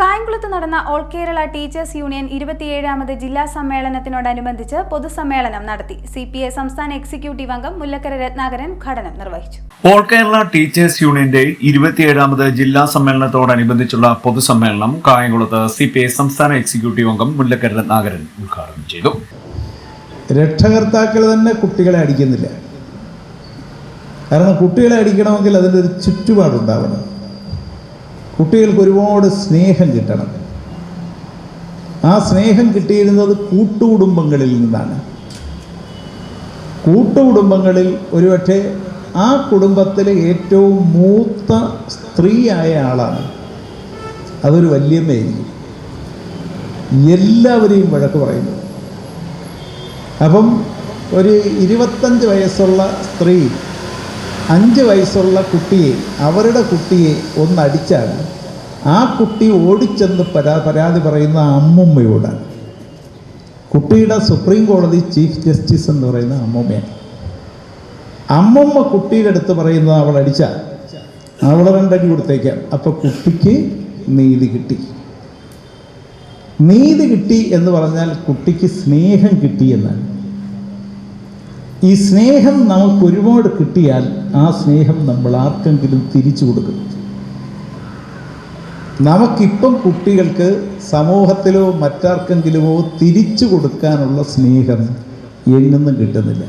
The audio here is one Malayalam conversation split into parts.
കായംകുളത്ത് നടന്ന ഓൾ കേരള ടീച്ചേഴ്സ് യൂണിയൻ ഇരുപത്തിയേഴാമത് ജില്ലാ സമ്മേളനത്തിനോടനുബന്ധിച്ച് പൊതുസമ്മേളനം നടത്തി. സി പി ഐ സംസ്ഥാന എക്സിക്യൂട്ടീവ് അംഗം മുല്ലക്കര രത്നാകരൻ ഉദ്ഘാടനം നിർവഹിച്ചു. ഓൾ കേരള ടീച്ചേഴ്സ് യൂണിയന്റെ ഇരുപത്തിയേഴാമത് ജില്ലാ സമ്മേളനത്തോടനുബന്ധിച്ചുള്ള പൊതുസമ്മേളനം കായംകുളത്ത് സി പി ഐ സംസ്ഥാന എക്സിക്യൂട്ടീവ് അംഗം മുല്ലക്കര രത്നാകരൻ ഉദ്ഘാടനം ചെയ്തു. രക്ഷകർത്താക്കൾ തന്നെ കുട്ടികളെ അടിക്കുന്നില്ല. കാരണം കുട്ടികളെ അടിക്കണമെങ്കിൽ അതിന്റെ ഒരു ചുറ്റുപാടുണ്ടാവണം. കുട്ടികൾക്ക് ഒരുപാട് സ്നേഹം കിട്ടണം. ആ സ്നേഹം കിട്ടിയിരുന്നത് കൂട്ടുകുടുംബങ്ങളിൽ നിന്നാണ്. കൂട്ടുകുടുംബങ്ങളിൽ ഒരുപക്ഷെ ആ കുടുംബത്തിലെ ഏറ്റവും മൂത്ത സ്ത്രീയായ ആളാണ്. അതൊരു വല്യമ്മയായിരിക്കും. എല്ലാവരെയും വഴക്ക് പറയുന്നു. അപ്പം ഒരു ഇരുപത്തഞ്ച് വയസ്സുള്ള സ്ത്രീ അഞ്ച് വയസ്സുള്ള കുട്ടിയെ അവരുടെ കുട്ടിയെ ഒന്നടിച്ചാൽ ആ കുട്ടി ഓടിച്ചെന്ന് പരാ പരാതി പറയുന്ന അമ്മുമ്മയോടാണ്. കുട്ടിയുടെ സുപ്രീം കോടതി ചീഫ് ജസ്റ്റിസ് എന്ന് പറയുന്ന അമ്മുമ്മയാണ്. അമ്മമ്മ കുട്ടിയുടെ അടുത്ത് പറയുന്നത് അവൾ അടിച്ചാൽ അവൾ രണ്ടടി കൊടുത്തേക്കാം. അപ്പോൾ കുട്ടിക്ക് നീതി കിട്ടി. നീതി കിട്ടി എന്ന് പറഞ്ഞാൽ കുട്ടിക്ക് സ്നേഹം കിട്ടി എന്നാണ്. ഈ സ്നേഹം നമുക്ക് ഒരുപാട് കിട്ടിയാൽ ആ സ്നേഹം നമ്മൾ ആർക്കെങ്കിലും തിരിച്ചു കൊടുക്കും. നമുക്കിപ്പം കുട്ടികൾക്ക് സമൂഹത്തിലോ മറ്റാർക്കെങ്കിലുമോ തിരിച്ചു കൊടുക്കാനുള്ള സ്നേഹം എങ്ങൊന്നും കിട്ടുന്നില്ല.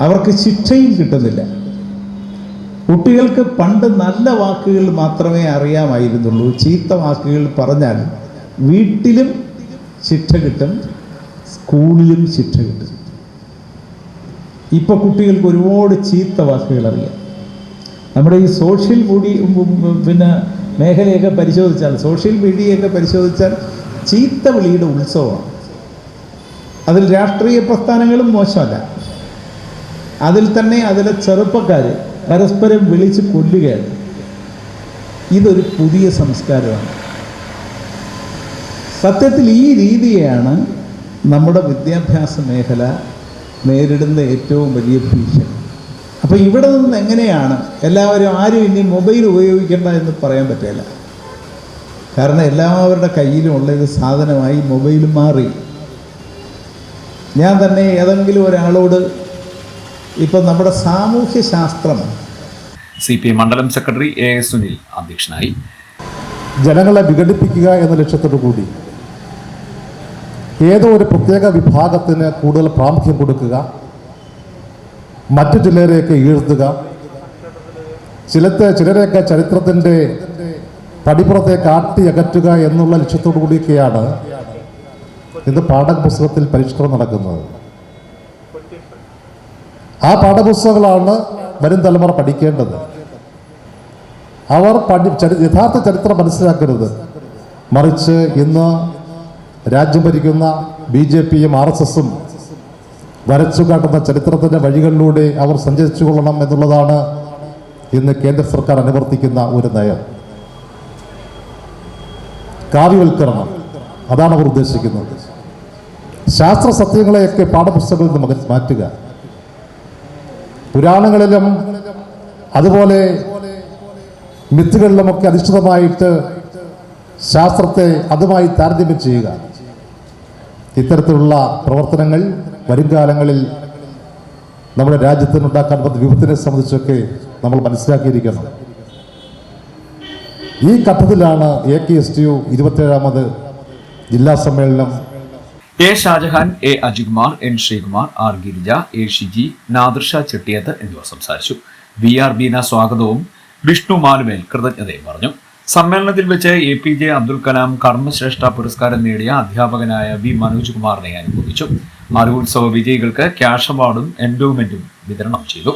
അവർക്ക് ശിക്ഷയും കിട്ടുന്നില്ല. കുട്ടികൾക്ക് പണ്ട് നല്ല വാക്കുകൾ മാത്രമേ അറിയാമായിരുന്നുള്ളൂ. ചീത്ത വാക്കുകൾ പറഞ്ഞാൽ വീട്ടിലും ശിക്ഷ കിട്ടും സ്കൂളിലും ശിക്ഷ കിട്ടും. ഇപ്പോൾ കുട്ടികൾക്ക് ഒരുപാട് ചീത്ത വാക്കുകൾ അറിയാം നമ്മുടെ ഈ സോഷ്യൽ മീഡിയ പിന്നെ മേഖലയൊക്കെ പരിശോധിച്ചാൽ സോഷ്യൽ മീഡിയയൊക്കെ പരിശോധിച്ചാൽ ചീത്ത വിളിയുടെ ഉത്സവമാണ്. അതിൽ രാഷ്ട്രീയ പ്രസ്ഥാനങ്ങളും മോശമല്ല. അതിൽ തന്നെ അതിലെ ചെറുപ്പക്കാർ പരസ്പരം വിളിച്ച് കൊല്ലുകയാണ്. ഇതൊരു പുതിയ സംസ്കാരമാണ്. സത്യത്തിൽ ഈ രീതിയാണ് നമ്മുടെ വിദ്യാഭ്യാസ മേഖല നേരിടുന്ന ഏറ്റവും വലിയ ഭീഷണി. അപ്പോൾ ഇവിടെ നിന്ന് എങ്ങനെയാണ് എല്ലാവരും ആരും ഇനി മൊബൈൽ ഉപയോഗിക്കേണ്ട എന്ന് പറയാൻ പറ്റില്ല. കാരണം എല്ലാവരുടെ കയ്യിലും ഉള്ള ഒരു സാധനമായി മൊബൈൽ മാറി. ഞാൻ തന്നെ ഏതെങ്കിലും ഒരാളോട് ഇപ്പം നമ്മുടെ സാമൂഹ്യ ശാസ്ത്രം സി പി മണ്ഡലം സെക്രട്ടറി എ എസ് സുനിൽ അധ്യക്ഷനായി. ജനങ്ങളെ വിഘടിപ്പിക്കുക എന്ന ലക്ഷ്യത്തോടു കൂടി ഏതോ ഒരു പ്രത്യേക വിഭാഗത്തിന് കൂടുതൽ പ്രാമുഖ്യം കൊടുക്കുക മറ്റു ചിലരെയൊക്കെ ഈഴ്ത്തുക ചിലത്തെ ചിലരെയൊക്കെ ചരിത്രത്തിന്റെ തടിപ്പുറത്തെ കാട്ടി അകറ്റുക എന്നുള്ള ലക്ഷ്യത്തോടു കൂടിയൊക്കെയാണ് ഇന്ന് പാഠപുസ്തകത്തിൽ പരിഷ്കരണം നടക്കുന്നത്. ആ പാഠപുസ്തകങ്ങളാണ് വരും തലമുറ പഠിക്കേണ്ടത്. അവർ പഠി യഥാർത്ഥ ചരിത്രം മനസ്സിലാക്കരുത്. മറിച്ച് ഇന്ന് രാജ്യം ഭരിക്കുന്ന ബി ജെ പിയും ആർ എസ് എസും വരച്ചു കാട്ടുന്ന ചരിത്രത്തിന്റെ വഴികളിലൂടെ അവർ സഞ്ചരിച്ചു കൊള്ളണം എന്നുള്ളതാണ് ഇന്ന് കേന്ദ്ര സർക്കാർ അനുവർത്തിക്കുന്ന ഒരു നയം. കാവ്യവൽക്കരണം. അതാണ് അവർ ഉദ്ദേശിക്കുന്നത്. ശാസ്ത്ര സത്യങ്ങളെയൊക്കെ പാഠപുസ്തകങ്ങളിൽ നിന്ന് മാറ്റുക. പുരാണങ്ങളിലും അതുപോലെ മിത്തുകളിലുമൊക്കെ അധിഷ്ഠിതമായിട്ട് ശാസ്ത്രത്തെ അതുമായി താരതമ്യം ചെയ്യുക. ഇത്തരത്തിലുള്ള പ്രവർത്തനങ്ങൾ വരും കാലങ്ങളിൽ നമ്മുടെ രാജ്യത്തിനുണ്ടാക്കാൻ പറ്റുന്ന വിപത്തിനെ സംബന്ധിച്ചൊക്കെ നമ്മൾ മനസ്സിലാക്കിയിരിക്കണം. ഈ ഘട്ടത്തിലാണ് A K S T U ഇരുപത്തേഴാമത് ജില്ലാ സമ്മേളനം A Shajahan A Ajikumar N Sreekumar R Girija A Shiji Nadarsha Chettiyath എന്നിവർ സംസാരിച്ചു. വി ആർ ബീന സ്വാഗതവും വിഷ്ണു മാലുമേൽ കൃതജ്ഞതയും പറഞ്ഞു. സമ്മേളനത്തിൽ വെച്ച് A P J Abdul Kalam കർമ്മശ്രേഷ്ഠ പുരസ്കാരം നേടിയ അധ്യാപകനായ വി മനോജ് കുമാറിനെ അനുമോദിച്ചു. അറിവോത്സവ വിജയികൾക്ക് ക്യാഷ് അവാർഡും എൻഡോമെന്റും വിതരണം ചെയ്തു.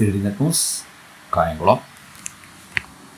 ന്യൂസ് കായംകുളം.